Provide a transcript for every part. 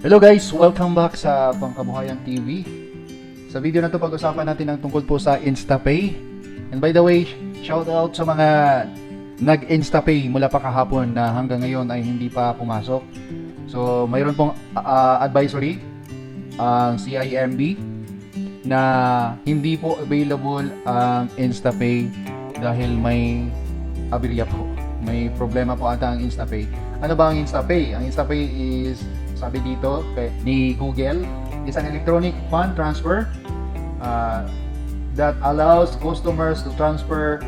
Hello guys! Welcome back sa Pangkabuhayan TV. Sa video na to pag-usapan natin ang tungkol po sa InstaPay. And by the way, shout out sa mga nag-InstaPay mula pa kahapon na hanggang ngayon ay hindi pa pumasok. So, mayroon pong uh, advisory ang CIMB na hindi po available ang InstaPay dahil may aberya po. May problema po ata ang InstaPay. Ano ba ang InstaPay? Ang InstaPay is, sabi dito kay, ni Google, is an electronic fund transfer uh, that allows customers to transfer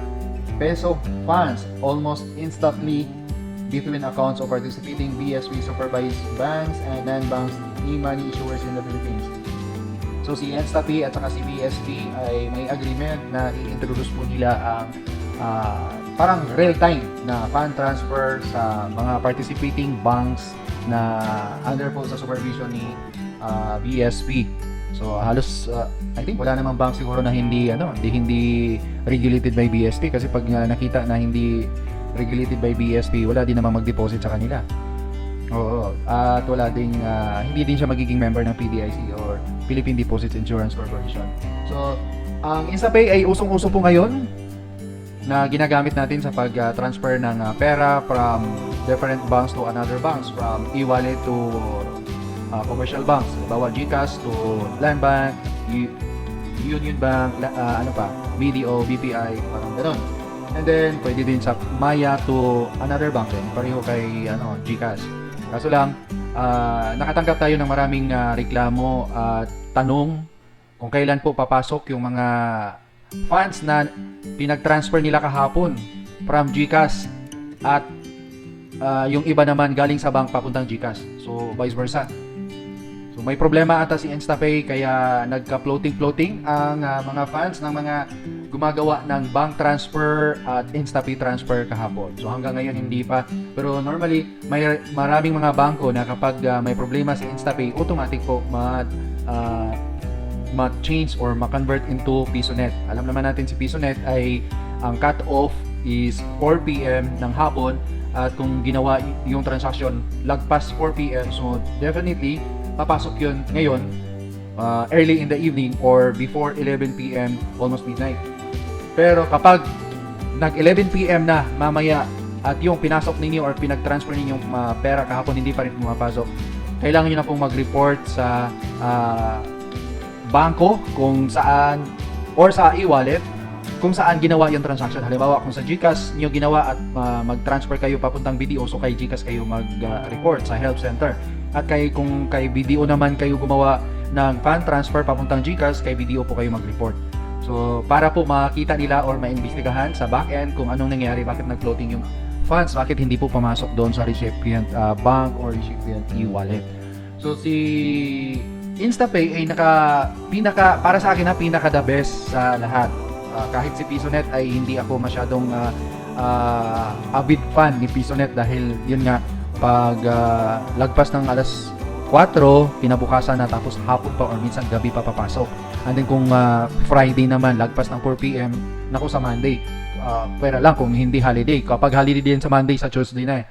peso funds almost instantly between accounts of participating BSP supervised banks and non-banks e-money issuers in the Philippines. So si InstaPay at saka si BSP ay may agreement na i-introduce po nila ang ah, parang real-time na fund transfer sa mga participating banks na under po sa supervision ni ah, BSP. So halos ah, I think wala namang bank siguro na hindi ano, hindi hindi regulated by BSP kasi pag ah, nakita na hindi regulated by BSP, wala din namang mag-deposit sa kanila. Oo. At wala ding ah, hindi din siya magiging member ng PDIC or Philippine Deposits Insurance Corporation. So, ang InstaPay ay usong-uso po ngayon na ginagamit natin sa pag-transfer ng ah, pera from different banks to another banks from e-wallet to ah, commercial banks. Bawa GCash to Land Bank, U- Union Bank, ah, ano pa, BDO, BPI, parang ganun. And then, pwede din sa Maya to another bank din, pareho kay ano, GCash. Kaso lang, ah, nakatanggap tayo ng maraming ah, reklamo at tanong kung kailan po papasok yung mga funds na pinag-transfer nila kahapon from GCash at ah, yung iba naman galing sa bank papuntang GCash. So, vice versa. So, may problema ata si InstaPay kaya nagka-floating-floating ang ah, mga fans ng mga gumagawa ng bank transfer at InstaPay transfer kahapon. So hanggang ngayon hindi pa. Pero normally, may maraming mga bangko na kapag ah, may problema sa InstaPay, automatic po ma ah, ma-change or ma-convert into PisoNet. Alam naman natin si PisoNet ay ang cut-off is 4 p.m. ng hapon at kung ginawa yung transaction lagpas 4 p.m. so definitely papasok yun ngayon uh, early in the evening or before 11 p.m. almost midnight. Pero kapag nag 11 p.m. na mamaya at yung pinasok ninyo or pinag-transfer ninyong uh, pera kahapon hindi pa rin pumapasok, kailangan nyo na pong mag-report sa ah, bangko kung saan or sa e-wallet kung saan ginawa yung transaction. Halimbawa, kung sa GCash nyo ginawa at ah, mag-transfer kayo papuntang BDO, so kay GCash kayo mag-report sa help center. At kay kung kay BDO naman kayo gumawa ng fund transfer papuntang GCash, kay BDO po kayo mag-report. So, para po makita nila or maimbestigahan sa back-end kung anong nangyari, bakit nag-floating yung funds, bakit hindi po pamasok doon sa recipient ah, bank or recipient e-wallet. So, si InstaPay ay naka, pinaka, para sa akin na pinaka the best sa lahat. Ah, kahit si PisoNet ay hindi ako masyadong ah, ah, avid fan ni PisoNet dahil yun nga, pag ah, lagpas ng alas 4, kinabukasan na tapos hapon pa or minsan gabi pa papasok. And then kung ah, Friday naman, lagpas ng 4 p.m., naku sa Monday. Uh, pwera lang kung hindi holiday. Kapag holiday din sa Monday, sa Tuesday na eh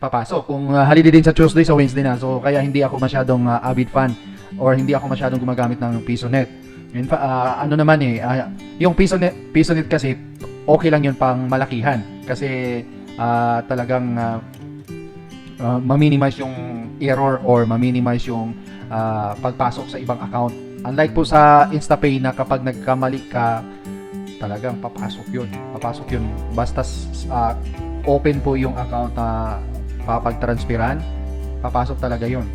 papasok. Kung uh, holiday din sa Tuesday, sa Wednesday na. So, kaya hindi ako masyadong uh, avid fan or hindi ako masyadong gumagamit ng PisoNet. In uh, ano naman eh, uh, yung PisoNet, PisoNet kasi, okay lang yun pang malakihan. Kasi uh, talagang uh, uh, ma-minimize yung error or ma-minimize yung uh, pagpasok sa ibang account. Unlike po sa InstaPay na kapag nagkamali ka, talagang papasok yun. Papasok yun. Basta uh, open po yung account na papagtransferan, papasok talaga yun.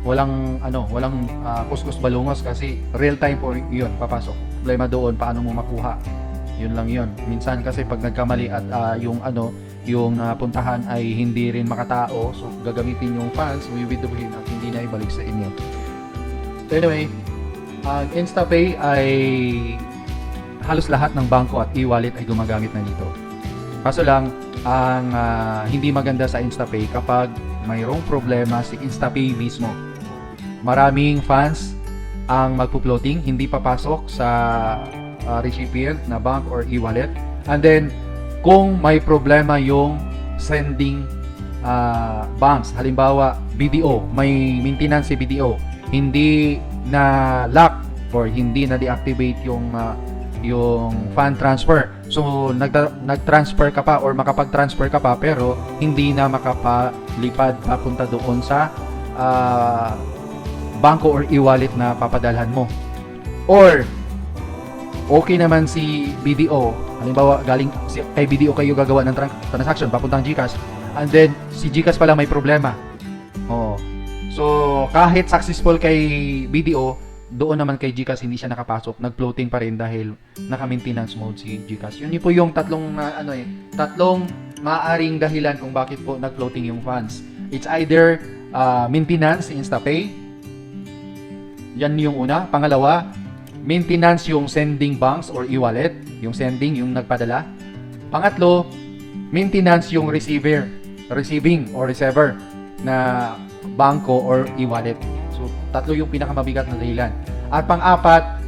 Walang ano, walang uh, kuskus balungos kasi real time po yun, papasok. Problema doon paano mo makuha. Yun lang yun. Minsan kasi pag nagkamali at uh, yung ano, yung uh, puntahan ay hindi rin makatao, so gagamitin yung funds, wiwithdrawin at hindi na ibalik sa inyo. Anyway, ang InstaPay ay halos lahat ng bangko at e-wallet ay gumagamit na nito. Kaso lang, ang ah, hindi maganda sa InstaPay kapag mayroong problema si InstaPay mismo. Maraming fans ang magpo-floating, hindi papasok sa ah, recipient na bank or e-wallet. And then, kung may problema yung sending ah, banks, halimbawa BDO, may maintenance si BDO, hindi na lock or hindi na deactivate yung ah, yung fund transfer. So nag nag-transfer ka pa or makapag-transfer ka pa pero hindi na makapalipad papunta doon sa ah, bangko or e-wallet na papadalhan mo. Or okay naman si BDO, halimbawa galing kay BDO kayo gagawa ng tran- transaction papuntang GCash and then si GCash pala may problema. Oo. So kahit successful kay BDO, doon naman kay GCash hindi siya nakapasok, nag-floating pa rin dahil naka-maintenance mode si GCash. Yun, po yung tatlong ah, ano eh, tatlong maaring dahilan kung bakit po nag-floating yung funds. It's either ah, maintenance InstaPay, yan yung una. Pangalawa, maintenance yung sending banks or e-wallet, yung sending, yung nagpadala. Pangatlo, maintenance yung receiver, receiving or receiver na bangko or e-wallet. So, tatlo yung pinakamabigat na dahilan. At pang-apat,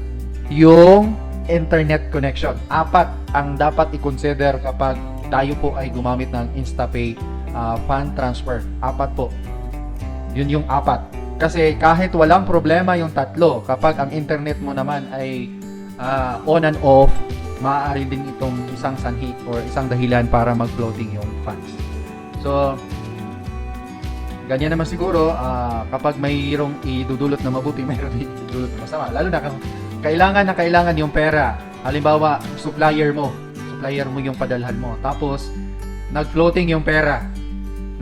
yung internet connection. Apat ang dapat i-consider kapag tayo po ay gumamit ng InstaPay ah, fund transfer. Apat po. Yun yung apat. Kasi kahit walang problema yung tatlo, kapag ang internet mo naman ay ah, on and off, maaari din itong isang sanhi or isang dahilan para mag-floating yung funds. So, ganyan naman siguro ah, kapag mayroong idudulot na mabuti, mayroong idudulot na masama. Lalo na kung kailangan na kailangan yung pera. Halimbawa, supplier mo. Supplier mo yung padalhan mo. Tapos, nag-floating yung pera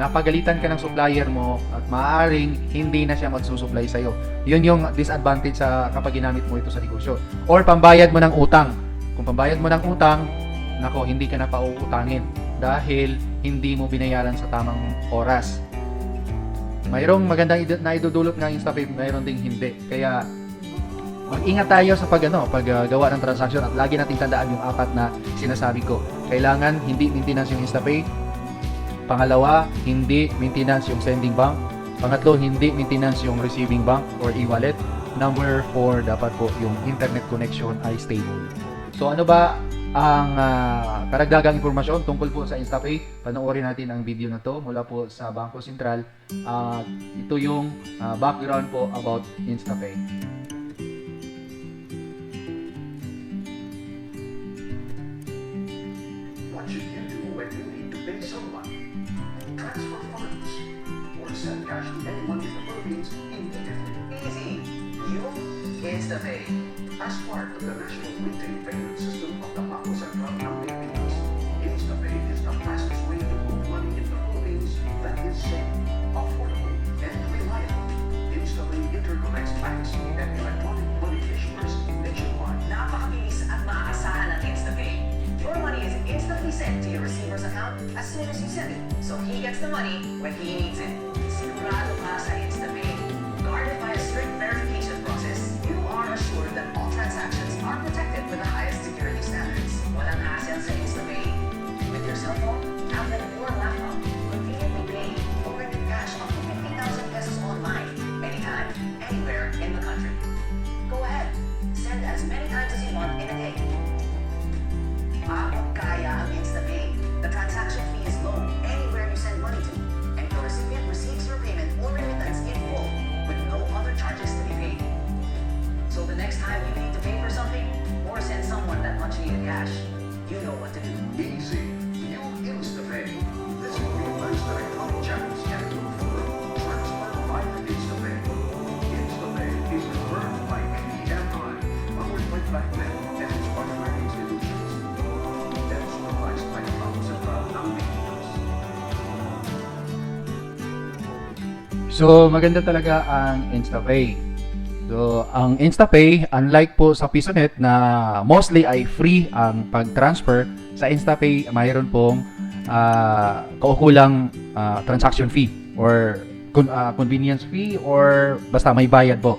napagalitan ka ng supplier mo at maaaring hindi na siya magsusupply sa'yo. Yun yung disadvantage sa kapag ginamit mo ito sa negosyo. Or pambayad mo ng utang. Kung pambayad mo ng utang, nako, hindi ka na pauutangin dahil hindi mo binayaran sa tamang oras. Mayroong magandang na idudulot ng InstaPay, mayroon ding hindi. Kaya mag-ingat tayo sa pag ano, paggawa ng transaction at lagi nating tandaan yung apat na sinasabi ko. Kailangan hindi maintenance yung InstaPay, Pangalawa, hindi maintenance yung sending bank. Pangatlo, hindi maintenance yung receiving bank or e-wallet. Number four, dapat po yung internet connection ay stable. So ano ba ang ah, karagdagang impormasyon tungkol po sa InstaPay? Panoorin natin ang video na to mula po sa Bangko Sentral. At ito yung ah, background po about InstaPay. What should you do when you need to pay someone? InstaPay. As part of the National Retail Payment System of the Bangko Sentral ng Pilipinas, InstaPay is the fastest way to move money in the Philippines that is safe, affordable, and reliable. InstaPay interconnects banks and electronic money issuers nationwide. Napakabilis at maaasahan ng InstaPay. Your money is instantly sent to your receiver's account as soon as you send it. So he gets the money when he needs it. So, maganda talaga ang InstaPay. So, ang InstaPay, unlike po sa PisoNet na mostly ay free ang pag-transfer, sa InstaPay mayroon pong ah, kaukulang ah, transaction fee or ah, convenience fee or basta may bayad po.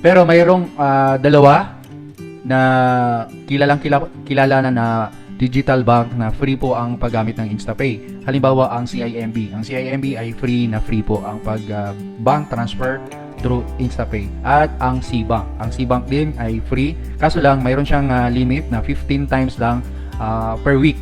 Pero mayroong ah, dalawa na kilalang kilala, na na digital bank na free po ang paggamit ng InstaPay. Halimbawa, ang CIMB. Ang CIMB ay free na free po ang pag ah, bank transfer through InstaPay. At ang CBank. Ang CBank din ay free. Kaso lang, mayroon siyang ah, limit na 15 times lang ah, per week.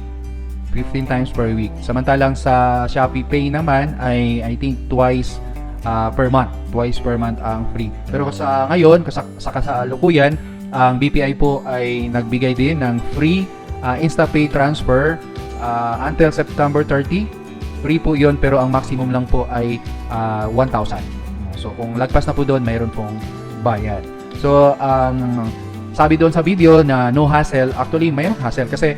15 times per week. Samantalang sa Shopee Pay naman ay I think twice ah, per month. Twice per month ang free. Pero sa ngayon, sa, sa kasalukuyan, ang BPI po ay nagbigay din ng free ah, InstaPay transfer ah, until September 30. Free po yon pero ang maximum lang po ay ah, 1,000. So kung lagpas na po doon, mayroon pong bayad. So ang sabi doon sa video na no hassle, actually mayroon hassle kasi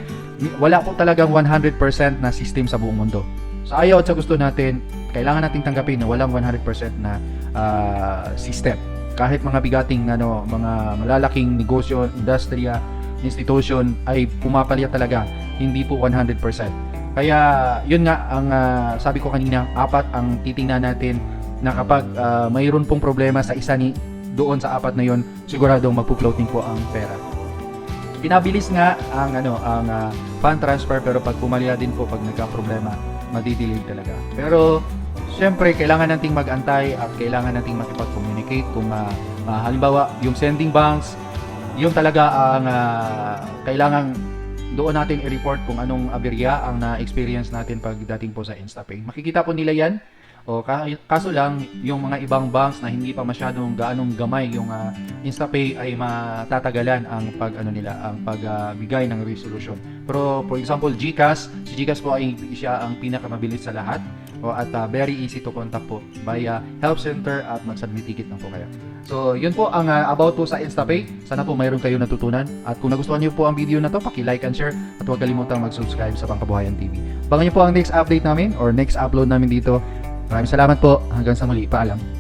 wala po talagang 100% na system sa buong mundo. Sa ayaw at sa gusto natin, kailangan nating tanggapin na walang 100% na ah, system. Kahit mga bigating ano, mga malalaking negosyo, industriya, institution ay pumapalit talaga, hindi po 100%. Kaya yun nga ang ah, sabi ko kanina, apat ang titingnan natin na kapag ah, mayroon pong problema sa isa ni doon sa apat na yon, siguradong magpo-floating po ang pera. Pinabilis nga ang ano ang ah, fund transfer pero pag pumalya din po pag nagka-problema, madidelay talaga. Pero Siyempre, kailangan nating mag-antay at kailangan nating makipag-communicate kung ah, ah, halimbawa yung sending banks, yung talaga ang ah, kailangan doon natin i-report kung anong aberya ang na-experience natin pagdating po sa InstaPay. Makikita po nila yan. O ka- kaso lang, yung mga ibang banks na hindi pa masyadong gaanong gamay yung ah, InstaPay ay matatagalan ang pag ano nila, ang pagbigay ng resolution. Pero for example, GCash, si GCash po ay siya ang pinakamabilis sa lahat. O at ah, very easy to contact po via help center at mag-submit ticket lang po kayo. So, yun po ang ah, about po sa InstaPay. Sana po mayroon kayo natutunan. At kung nagustuhan niyo po ang video na to, paki-like and share at huwag kalimutang mag-subscribe sa Pangkabuhayan TV. Abangan niyo po ang next update namin or next upload namin dito. Maraming salamat po. Hanggang sa muli. Paalam.